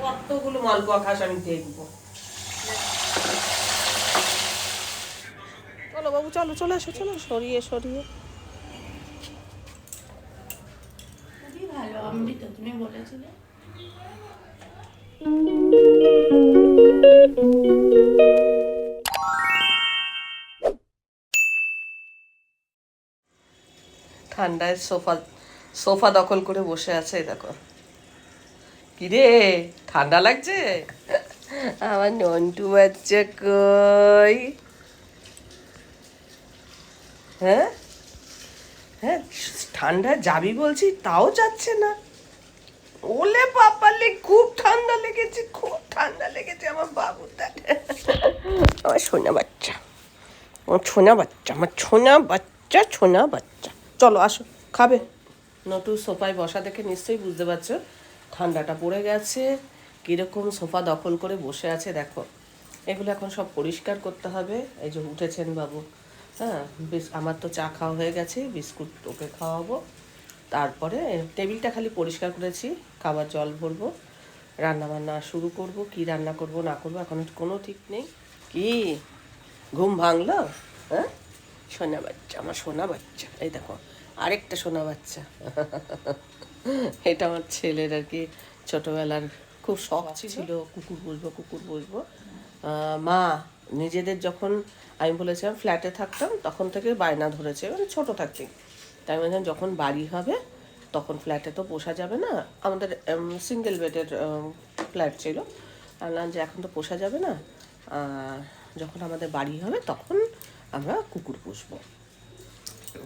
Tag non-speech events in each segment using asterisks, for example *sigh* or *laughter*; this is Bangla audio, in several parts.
কতগুলো মালপোয়া খাস আমি দেখব। চলো বাবু চলো চলে আসো চলো সরিয়ে সরিয়ে। খুবই ভালো অমৃত তুমি বলেছিলে। ঠান্ডায় সোফা সোফা দখল করে বসে আছে দেখো। কিরে ঠান্ডা লাগছে? আমার নন্টু বাচ্চা কই? হ্যাঁ? হ্যাঁ ঠান্ডায় যাবি বলছি তাও যাচ্ছে না। ওলে বাপালে খুব ঠান্ডা লেগেছে খুব ঠান্ডা লেগেছে আমার বাবুটা আমার সোনা বাচ্চা আমার ছোনা বাচ্চা আমার ছোনা বাচ্চা ছোনা বাচ্চা। চলো আসো খাবে। নটু সোফায় বসা দেখে নিশ্চয়ই বুঝতে পারছ। ঠান্ডাটা পড়ে গেছে, কীরকম সোফা দখল করে বসে আছে দেখো। এগুলো এখন সব পরিষ্কার করতে হবে। এই যে উঠেছেন বাবু হ্যাঁ আমার তো চা খাওয়া হয়ে গেছে, বিস্কুট ওকে খাওয়াবো। তারপরে টেবিলটা খালি পরিষ্কার করেছি, খাবার জল ভরবো রান্না বান্না শুরু করব, কি রান্না করব, না করব, এখন কোনো ঠিক নেই। কি? ঘুম ভাঙলো? হ্যাঁ? সোনা বাচ্চা, আমার সোনা বাচ্চা, এই দেখো, আরেকটা সোনা বাচ্চা। *laughs* এটা আমার ছেলের আর কি ছোটবেলার খুব শখ ছিল? কুকুর পুষবো কুকুর পুষবো মা নিজেদের যখন আমি বলেছিলাম ফ্ল্যাটে থাকতাম তখন থেকে বায়না ধরেছে মানে ছোট থাকতে। তাই বললাম, যখন বাড়ি হবে তখন ফ্ল্যাটে তো পোষা যাবে না। আমাদের সিঙ্গেল বেডের ফ্ল্যাট ছিল। আমি বললাম যে এখন তো পোষা যাবে না। যখন আমাদের বাড়ি হবে তখন আমরা কুকুর পুষবো।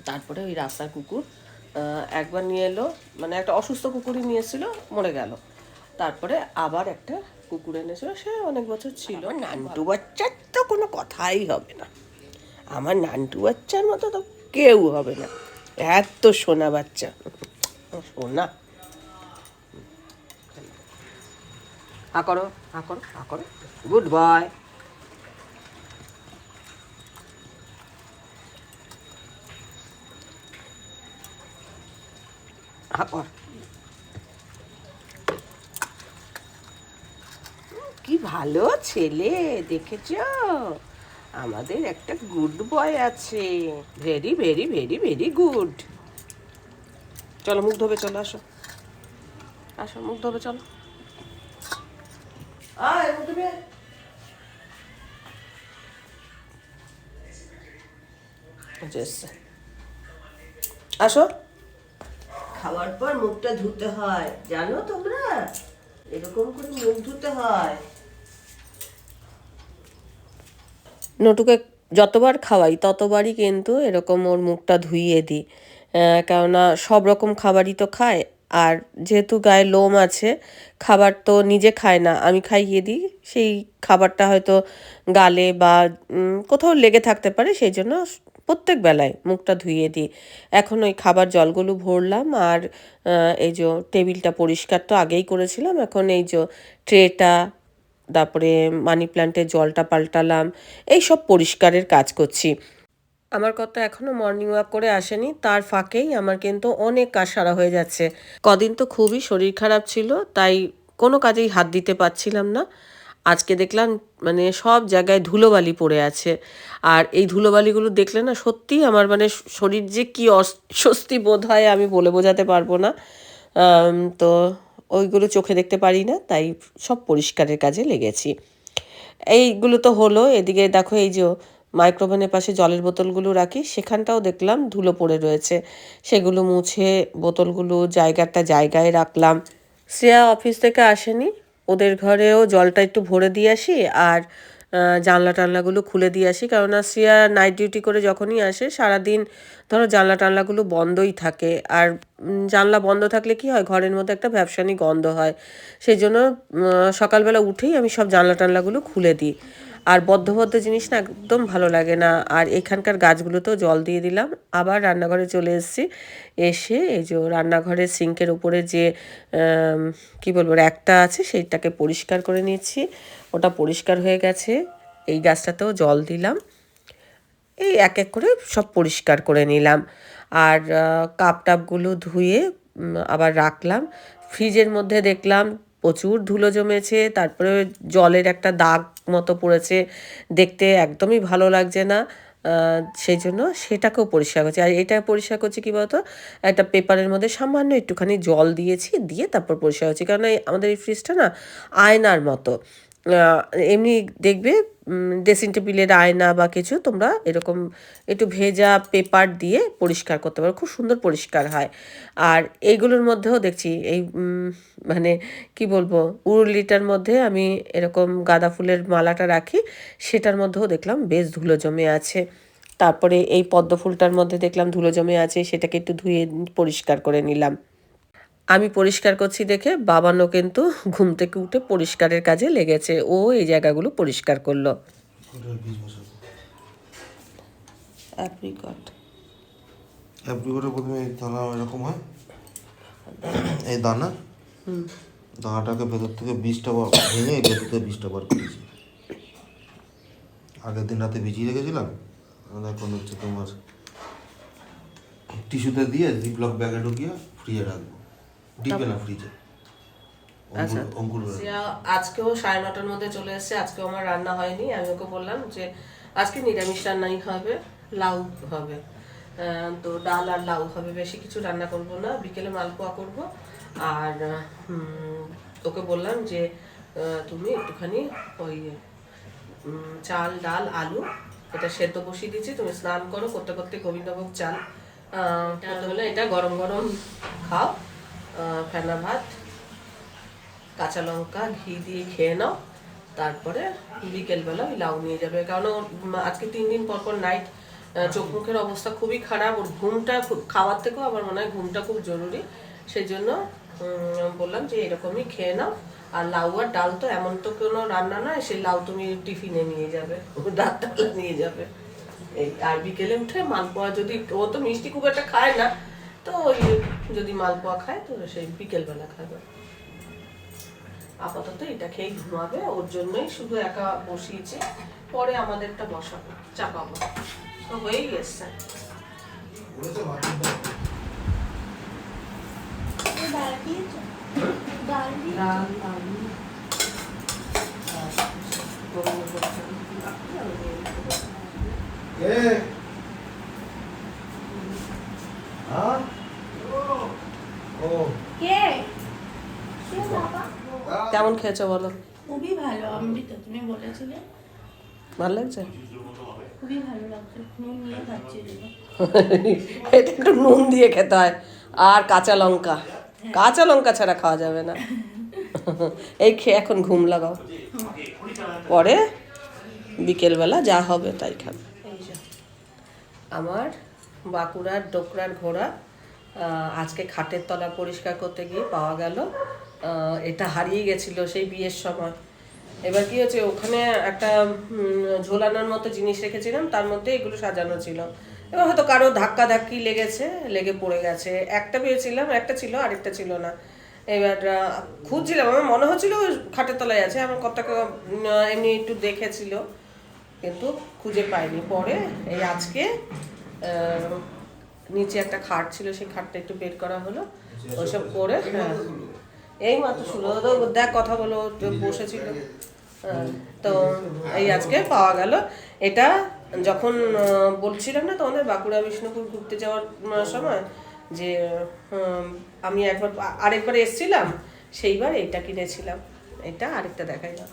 তারপরে ওই রাস্তার কুকুর একবার নিয়ে এলো মানে একটা অসুস্থ কুকুরই নিয়েছিল মরে গেল। তারপরে আবার একটা কুকুর এনেছিল সে অনেক বছর ছিল। নান্টু বাচ্চার তো কোনো কথাই হবে না। আমার নান্টু বাচ্চার মতো তো কেউ হবে না। এত সোনা বাচ্চা। সোনা। হা করো হা করো হা করো। Good boy. কর কি ভালো ছেলে, দেখেছ? আমাদের একটা গুড বয় আছে। Very very very very good চলো, মুখ ধোবে, চলো, আসো। আসো, মুখ ধোবে, চলো। আসো। খাওয়ার পর মুখটা ধুতে হয়। জানো তোমরা? এরকম করে মুখ ধুতে হয়। নটুকে যতবার খাওয়াই, ততবারই কিন্তু এরকম ওর মুখটা ধুইয়ে দিই। কেননা সব রকম খাবারই তো খায়। আর যেহেতু গায়ে লোম আছে, খাবার তো নিজে খায় না। আমি খাইয়ে দিই, সেই খাবারটা হয়তো গালে বা কোথাও লেগে থাকতে পারে, সেই জন্য প্রত্যেক বেলায় মুখটা ধুয়ে দিই। এখন ওই খাবার জলগুলো ভরলাম আর এই যে টেবিলটা পরিষ্কার তো আগেই করেছিলাম, এখন এই যে ট্রেটা, তারপরে মানি প্ল্যান্টের জলটা পাল্টালাম, এই সব পরিষ্কারের কাজ করছি। আমার কথা এখনও মর্নিং ওয়াক করে আসেনি, তার ফাঁকেই আমার কিন্তু অনেক কাজ সারা হয়ে যাচ্ছে। কদিন তো খুবই শরীর খারাপ ছিল, তাই কোনো কাজেই হাত দিতে পারছিলাম না। আজকে দেখলাম মানে সব জায়গায় ধুলোবালি পড়ে আছে। আর এই ধুলোবালিগুলো দেখলে না সত্যিই আমার মানে শরীর যে কী অস্বস্তি বোধ হয় আমি বলে বোঝাতে পারব না। তো ওইগুলো চোখে দেখতে পারি না, তাই সব পরিষ্কারের কাজে লেগেছি। এইগুলো তো হলো, এদিকে দেখো এই যে মাইক্রোওভেনের পাশে জলের বোতলগুলো রাখি, সেখানটাও দেখলাম ধুলো পড়ে রয়েছে। সেগুলো মুছে বোতলগুলো জায়গাটা জায়গায় রাখলাম। শ্রেয়া অফিস থেকে আসেনি ওদের ঘরেও জলটা একটু ভরে দিয়ে আসি আর জানলা টানলাগুলো খুলে দিয়ে আসি। কেননা শ্রেয়া নাইট ডিউটি করে যখনই আসে, সারাদিন ধরো জানলা টানলাগুলো বন্ধই থাকে। আর জানলা বন্ধ থাকলে কি হয়, ঘরের মধ্যে একটা ব্যবসানি গন্ধ হয়। সেই জন্য সকালবেলা উঠেই আমি সব জানলা টানলাগুলো খুলে দিই। আর বদ্ধ বদ্ধ জিনিস না একদম ভালো লাগে না। আর এখানকার গাছগুলোতেও জল দিয়ে দিলাম। আবার রান্নাঘরে চলে এসেছি। এসে এই যে রান্নাঘরের সিঙ্কের উপরে যে কি বলব একটা আছে, সেইটাকে পরিষ্কার করে নিয়েছি। ওটা পরিষ্কার হয়ে গেছে। এই গাছটাতেও জল দিলাম। এই এক এক করে সব পরিষ্কার করে নিলাম। আর কাপ টাপগুলো ধুয়ে আবার রাখলাম। ফ্রিজের মধ্যে দেখলাম প্রচুর ধুলো জমেছে, তারপরে জলের একটা দাগ মতো পড়েছে, দেখতে একদমই ভালো লাগছে না। সেই জন্য সেটাকেও পরিষ্কার করছি। আর এটা পরিষ্কার করছি কী বলতো? একটা পেপারের মধ্যে সামান্য একটুখানি জল দিয়েছি, দিয়ে তারপর পরিষ্কার করছি। কারণ আমাদের এই ফ্রিজটা না আয়নার মতো। এমনি দেখবে ড্রেসিং টেবিলের আয়না বা কিছু তোমরা এরকম একটু ভেজা পেপার দিয়ে পরিষ্কার করতে পারো, খুব সুন্দর পরিষ্কার হয়। আর এইগুলোর মধ্যেও দেখছি, এই মানে কি বলব, উরুলিটার মধ্যে আমি এরকম গাঁদা ফুলের মালাটা রাখি, সেটার মধ্যেও দেখলাম বেশ ধুলো জমে আছে। তারপরে এই পদ্ম ফুলটার মধ্যে দেখলাম ধুলো জমে আছে, সেটাকে একটু ধুয়ে পরিষ্কার করে নিলাম। আমি পরিষ্কার করছি দেখে বাবানও কিন্তু ঘুম থেকে উঠে পরিষ্কারের কাজে লেগেছে। ও এই জায়গাগুলো পরিষ্কার করল। অ্যাপ্রিকট অ্যাপ্রিকটের প্রথমে এই দানা এরকম হয়? এই দানা? দানাটাকে ভেতর থেকে বীজটা বার ভেঙে এই ভেতর থেকে বীজটা বার করেছি আগের দিন রাতে ভিজিয়ে রেখেছিলাম। এখন হচ্ছে তোমার টিস্যুতে দিয়ে জিপলক ব্যাগে ঢুকিয়ে ফ্রিজে রাখব। ডিপে না ফ্রিজে অঙ্কুর আজকেও সাড়ে নটার মধ্যে চলে এসেছে আজকেও আমার রান্না হয়নি। আমি ওকে বললাম যে আজকে নিরামিষ রান্নাই হবে লাউ হবে। আহ, তো ডাল আর লাউ হবে বেশি কিছু রান্না করব না। বিকেলে মালপোয়া করব। আর ওকে বললাম যে তুমি একটুখানি ওই চাল ডাল আলু এটা সেদ্ধ বসিয়ে দিয়েছি। তুমি স্নান করো করতে করতে গোবিন্দভোগ চাল এটা গরম গরম খাও। ফেনা ভাত, কাঁচা লঙ্কা, ঘি দিয়ে খেয়ে নাও। তারপরে বিকেলবেলা ওই লাউ নিয়ে যাবে। কারণ আজকে তিন দিন পর পর নাইট চোখ মুখের অবস্থা খুবই খারাপ। ওর ঘুমটা খুব- খাওয়ার থেকেও আমার মনে হয় ঘুমটা খুব জরুরি। সেই জন্য বললাম যে এরকমই খেয়ে নাও। আর লাউ আর ডাল তো এমন তো কোনো রান্না নয়, সেই লাউ তুমি টিফিনে নিয়ে যাবে *laughs* ডালটা নিয়ে যাবে। এই, আর বিকেলে উঠে মালপোয়া যদি, ও তো মিষ্টি খুব একটা খায় না তো ওই যদি মালপোয়া খায় তো সেই বিকেলবেলা খাবে। আপাতত এটা খেয়ে ঘুমাবে ওর জন্যই শুধু একা বসিয়েছে। পরে আমাদেরটা বসাবো চাপাবো। তো হয়েই গেছে। ডাল দিয়েছ ডাল দিয়ে ডাল আলু আর গরম গরম কে হ্যাঁ ও কে কে বাবা কেমন খেয়েছো বলো? খুবই ভালো অমৃত তুমি বলেছিলে। ভালো লাগছে? খুবই ভালো লাগছে নুন নিয়ে খাচ্ছি এটা *laughs* একটু নুন দিয়ে খেতে হয়। আর কাঁচা লঙ্কা। কাঁচা লঙ্কা ছাড়া খাওয়া যাবে না। *laughs* এই খেয়ে এখন ঘুম লাগাও। পরে বিকেলবেলা যা হবে তাই খাবে। আমার বাঁকুড়ার ডোকরার ঘোড়া আজকে খাটের তলা পরিষ্কার করতে গিয়ে পাওয়া গেল। এটা হারিয়ে গেছিল সেই বিয়ের সময়। এবার কি হচ্ছে ওখানে একটা ঝোলানোর মতো জিনিস রেখেছিলাম তার মধ্যে এগুলো সাজানো ছিল। এবার হয়তো কারও ধাক্কা ধাক্কি লেগেছে লেগে পড়ে গেছে। একটা পেয়েছিলাম একটা ছিল আরেকটা ছিল না। এবার খুঁজছিলাম আমার মনে হচ্ছিল খাটের তলায় আছে আমার কতটা এমনি একটু দেখেছিল কিন্তু খুঁজে পাইনি। পরে এই আজকে নিচে একটা খাট ছিল সেই খাটটা একটু বের করা হলো। ওইসব করে হ্যাঁ। এই মাত্র হলো। দেখ কথা বলো বসেছিল। হ্যাঁ, তো এই আজকে পাওয়া গেল। এটা যখন বলছিলাম না তোমাদের বাঁকুড়া বিষ্ণুপুর ঘুরতে যাওয়ার সময় যে আমি একবার আরেকবার এসেছিলাম সেইবার এটা কিনেছিলাম। এটা আরেকটা দেখাই যাব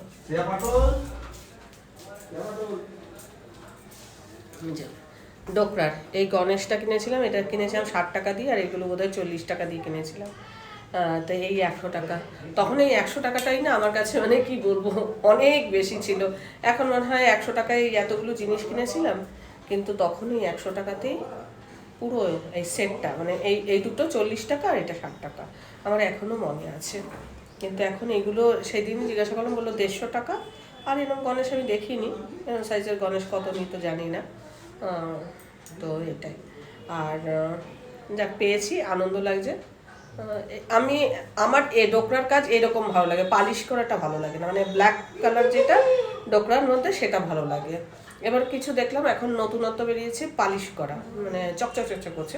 ডোকরার। এই গণেশটা কিনেছিলাম এটা কিনেছিলাম ষাট টাকা দিয়ে আর এগুলো বোধহয় চল্লিশ টাকা দিয়ে কিনেছিলাম। তো এই একশো টাকা। তখন এই একশো টাকাটাই না আমার কাছে মানে কি বলব, অনেক বেশি ছিল। এখন মনে হয় একশো টাকায় এতগুলো জিনিস কিনেছিলাম, কিন্তু তখন এই একশো টাকাতেই পুরো এই সেটটা মানে এই এই দুটো চল্লিশ টাকা আর এটা ষাট টাকা। আমার এখনও মনে আছে। কিন্তু এখন এগুলো সেদিন জিজ্ঞাসা করলাম, বলল দেড়শো টাকা। আর এরকম গণেশ আমি দেখিনি, এরকম সাইজের গণেশ কত নিত জানি না। তো এটাই। আর যাক, পেয়েছি, আনন্দ লাগছে। আমি, আমার এ ডোকরার কাজ এরকম ভালো লাগে, পালিশ করাটা ভালো লাগে না মানে ব্ল্যাক কালার যেটা ডোকরার মধ্যে সেটা ভালো লাগে। এবার কিছু দেখলাম, এখন নতুনত্ব বেরিয়েছে পালিশ করা মানে চকচক চকচক করছে।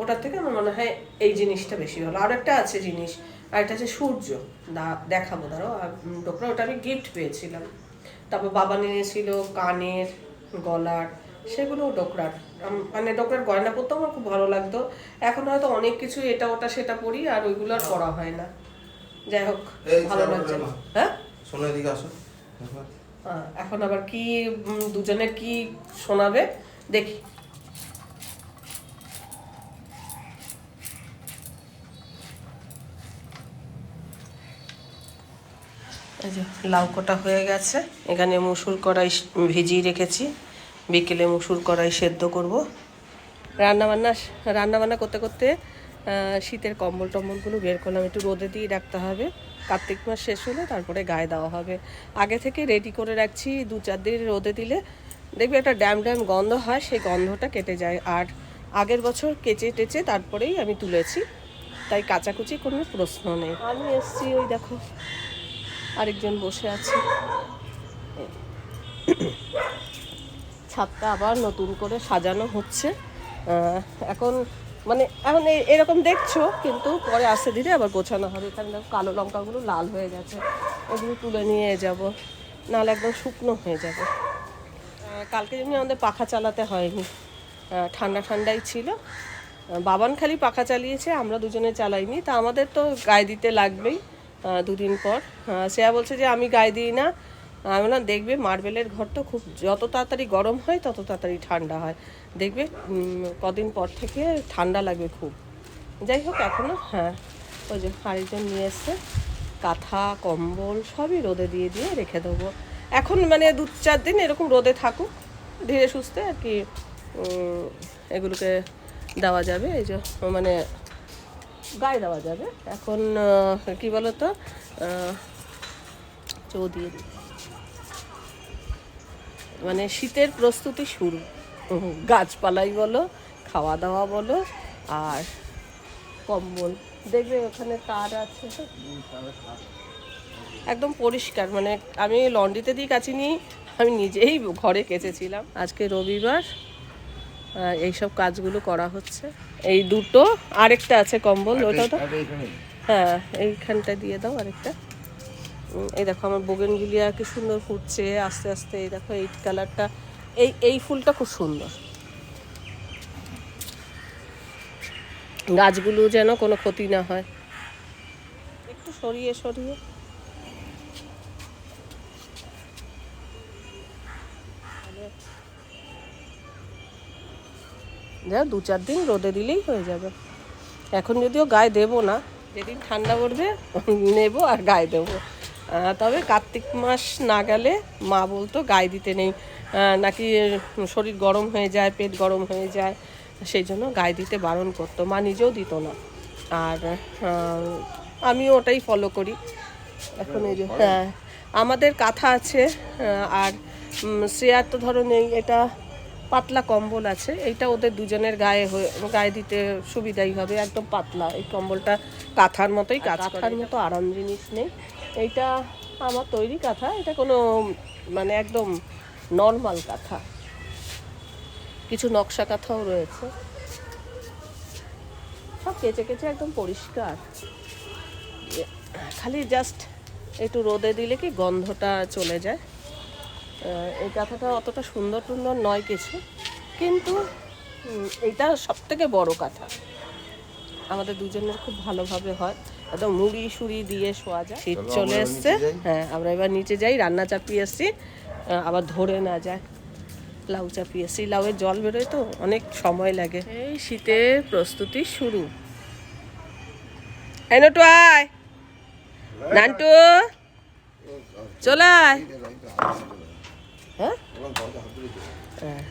ওটার থেকে আমার মনে হয় এই জিনিসটা বেশি ভালো। আর একটা আছে জিনিস, আর এটা হচ্ছে সূর্য। দেখাবো ধরো আর ডোকরা ওটা আমি গিফট পেয়েছিলাম। তারপর বাবা নিয়েছিল কানের গলার সেগুলো ডোকরার। মানে ডোকরার গয়না পরতেও আমার খুব ভালো লাগতো। এখন হয়তো অনেক কিছু এটা ওটা সেটা পরি আর ওইগুলো আর পরা হয় না। যাই হোক ভালো লাগছে। হ্যাঁ? শোনো এদিকে আসো। এখন আবার কি উম, দুজনের কি শোনাবে? দেখি। এই যে লাউ কটা হয়ে গেছে। এখানে মুসুর কড়াই ভিজিয়ে রেখেছি। বিকেলে মুসুর কড়াই সেদ্ধ করব। রান্নাবান্না রান্নাবান্না করতে করতে শীতের কম্বল টম্বলগুলো বের করলাম। একটু রোদে দিয়ে রাখতে হবে। কার্তিক মাস শেষ হলে তারপরে গায়ে দেওয়া হবে। আগে থেকে রেডি করে রাখছি দু চার দিন রোদে দিলে। দেখবি একটা ড্যাম ড্যাম গন্ধ হয়, সেই গন্ধটা কেটে যায়। আর আগের বছর কেচে টেচে তারপরেই আমি তুলেছি। তাই কাচাকুচি কোনো প্রশ্ন নেই। আমি এসছি, ওই দেখো। আরেকজন বসে আছে। ছাদটা আবার নতুন করে সাজানো হচ্ছে। এখন মানে এখন এরকম দেখছ, কিন্তু পরে আস্তে ধীরে আবার গোছানো হবে। এখানে দেখো কালো লঙ্কাগুলো লাল হয়ে গেছে। ওগুলো তুলে নিয়ে যাব। নাহলে একদম শুকনো হয়ে যাবে। কালকে যেমনি আমাদের পাখা চালাতে হয়নি। ঠান্ডা ঠান্ডাই ছিল। বাবান খালি পাখা চালিয়েছে, আমরা দুজনে চালাইনি। তা আমাদের তো গায়ে দিতে লাগবেই দুদিন পর। শ্রেয়া বলছে যে আমি গায়ে দিই না। আমি বললাম দেখবে মার্বেলের ঘর তো খুব, যত তাড়াতাড়ি গরম হয়, তত তাড়াতাড়ি ঠান্ডা হয়। দেখবে কদিন পর থেকে ঠান্ডা লাগবে খুব। যাই হোক এখনও হ্যাঁ ওই যে আরেকজন নিয়ে এসছে, কাঁথা, কম্বল সবই রোদে দিয়ে দিয়ে রেখে দেবো। এখন মানে দু চার দিন এরকম রোদে থাকুক, ধীরে সুস্থে আর কি এগুলোকে দেওয়া যাবে, এই যে মানে গায়ে দেওয়া যাবে। এখন কি বলতো চৌ দিয়ে দিই। মানে শীতের প্রস্তুতি শুরু। গাছপালাই বলো খাওয়া দাওয়া বলো আর কম্বল। দেখবে ওখানে তার আছে একদম পরিষ্কার মানে আমি লন্ড্রিতে দিয়ে কাচিনি আমি নিজেই ঘরে কেচেছিলাম। আজকে রবিবার এইসব কাজগুলো করা হচ্ছে। এই দুটো আরেকটা আছে কম্বল ওটা তো হ্যাঁ এইখানটা দিয়ে দাও আরেকটা। এই দেখো আমার বোগেনভিলিয়া কি সুন্দর ফুটছে, আস্তে আস্তে এই দেখো এই কালারটা এই এই ফুলটা খুব সুন্দর। গাছগুলো যেন কোনো ক্ষতি না হয়। একটু সরিয়ে সরিয়ে। যা দু চার দিন রোদে দিলেই হয়ে যাবে। এখন যদিও গায়ে দেবো না, যেদিন ঠান্ডা পড়বে, নেব আর গায়ে দেবো। তবে কার্তিক মাস না গেলে মা বলতো গায়ে দিতে নেই। নাকি শরীর গরম হয়ে যায় পেট গরম হয়ে যায় সেই জন্য গায়ে দিতে বারণ করতো। মা নিজেও দিত না। আর আমিও ওটাই ফলো করি। এখন এই যে হ্যাঁ আমাদের কাঁথা আছে আর শ্রেয়ার তো ধরো নেই এটা পাতলা কম্বল আছে এইটা ওদের দুজনের গায়ে হয়ে গায়ে দিতে সুবিধাই হবে একদম পাতলা। এই কম্বলটা কাঁথার মতোই কাঁথার মতো আরাম জিনিস নেই। এইটা আমার তৈরি কাঁথা। এটা কোনো মানে একদম নর্মাল কাঁথা। কিছু নকশা কাঁথাও রয়েছে। সব কেচে কেচে একদম পরিষ্কার। খালি জাস্ট একটু রোদে দিলে কি গন্ধটা চলে যায়। এই কাঁথাটা অতটা সুন্দর সুন্দর নয় কিছু। কিন্তু এইটা সব থেকে বড় কাঁথা। আমাদের দুজনের খুব ভালোভাবে হয়। একদম মুড়ি সুড়ি দিয়ে শোয়া যায়। শীত চলে এসছে হ্যাঁ আমরা এবার নিচে যাই রান্না চাপিয়ে এসছি আবার ধরে না যায়। লাউ চাপিয়ে এসছি লাউয়ের জল বেরোয় তো অনেক সময় লাগে। এই শীতের প্রস্তুতি শুরু। এই নটু আয়। নান্টু চলে আয়। হ্যাঁ? হ্যাঁ।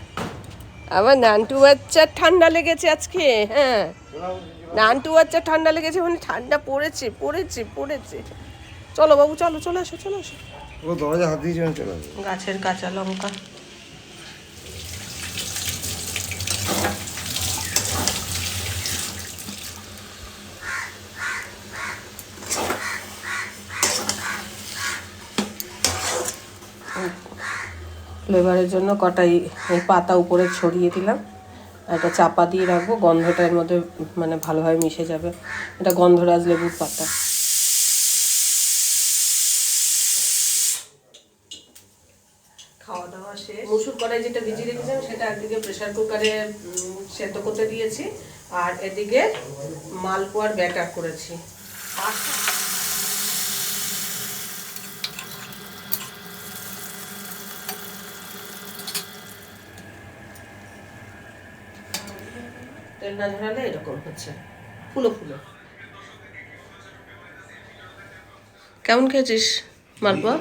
আমার নান্টু বাচ্চার ঠান্ডা লেগেছে আজকে হ্যাঁ। নান্টু বাচ্চার ঠান্ডা লেগেছে মানে ঠান্ডা পড়েছে পড়েছে পড়েছে। চলো বাবু চলো চলে আসো চলে আসো। ও দরজা হাত দিয়েছে আমি চলে গাছের কাঁচা লঙ্কা। ফ্লেভারের জন্য কটাই পাতা উপরে ছড়িয়ে দিলাম। একটা চাপা দিয়ে রাখব গন্ধটা এর মধ্যে মানে ভালোভাবে মিশে যাবে। এটা গন্ধরাজ লেবুর পাতা। খাওয়া দাওয়া শেষ। মুসুর কড়াই যেটা ভিজিয়ে রেখেছিলাম সেটা একদিকে প্রেশার কুকারে সেদ্ধ করতে দিয়েছি আর এদিকে মালপোয়ার ব্যাটার করেছি। আচ্ছা। না ঝরালে এরকম হচ্ছে। ফুলো ফুলো। কেমন খেয়েছিস মালপোয়া?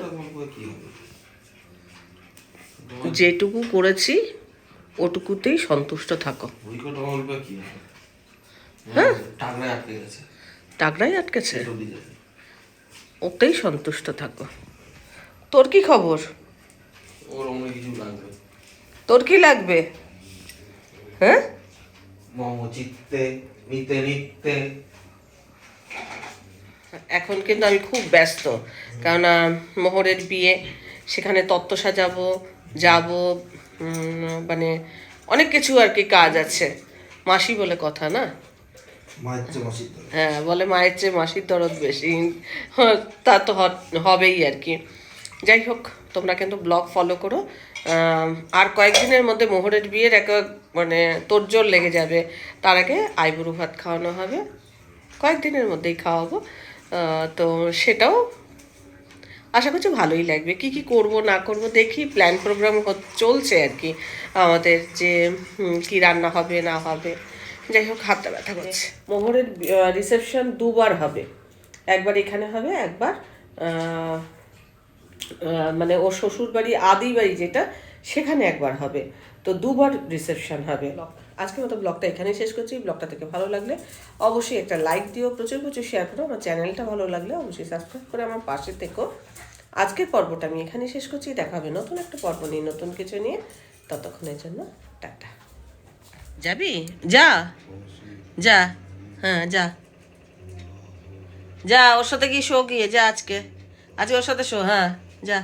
যেটুকু করেছি ওটুকুতেই সন্তুষ্ট থাকো। হ্যাঁ। টাকরাই আটকেছে। ওতেই সন্তুষ্ট থাকো। তোর কি খবর? তোর কি লাগবে? হ্যাঁ? মম চিত্তে নিতে নিতে এখন কিন্তু আমি খুব ব্যস্ত কেননা মোহরের বিয়ে সেখানে তত্ত্ব সাজাবো যাব মানে অনেক কিছু আর কি কাজ আছে। মাসি বলে কথা না। হ্যাঁ বলে মায়ের চেয়ে মাসির দরদ বেশি। তা তো হবেই আর কি। যাই হোক, তোমরা কিন্তু ব্লগ ফলো করো। আর কয়েকদিনের মধ্যে মোহরের বিয়ের এক মানে তোড়জোড় লেগে যাবে। তার আগে আইবুড়ো ভাত খাওয়ানো হবে। কয়েকদিনের মধ্যেই খাওয়াবো। তো সেটাও আশা করছি ভালোই লাগবে। কি কি করব, না করব, দেখি। প্ল্যান প্রোগ্রাম চলছে আর কি। আমাদের যে কি রান্না হবে, না হবে। যাই হোক, হাতটা ব্যথা করছে। মোহরের রিসেপশন দুবার হবে। একবার এখানে হবে, একবার মানে ওর শ্বশুর বাড়ি আদি বাড়ি যেটা, সেখানে একবার হবে। তো দুবার রিসেপশন হবে। আজকের মতো ব্লগটা এখানেই শেষ করছি। ব্লগটা থেকে ভালো লাগলে অবশ্যই একটা লাইক দিও, প্রচুর প্রচুর শেয়ার করো। আমার চ্যানেলটা ভালো লাগলে অবশ্যই সাবস্ক্রাইব করে আমার পাশে থেকো। আজকের পর্বটা আমি এখানে শেষ করছি। দেখা হবে নতুন একটা পর্ব নিয়ে, নতুন কিছু নিয়ে। ততক্ষণের জন্য টাটা। যাবি? যা। যা। হ্যাঁ যা। যা, ওর সাথে গিয়ে শো গিয়ে যা আজকে। আজকে ওর সাথে শো হ্যাঁ। যা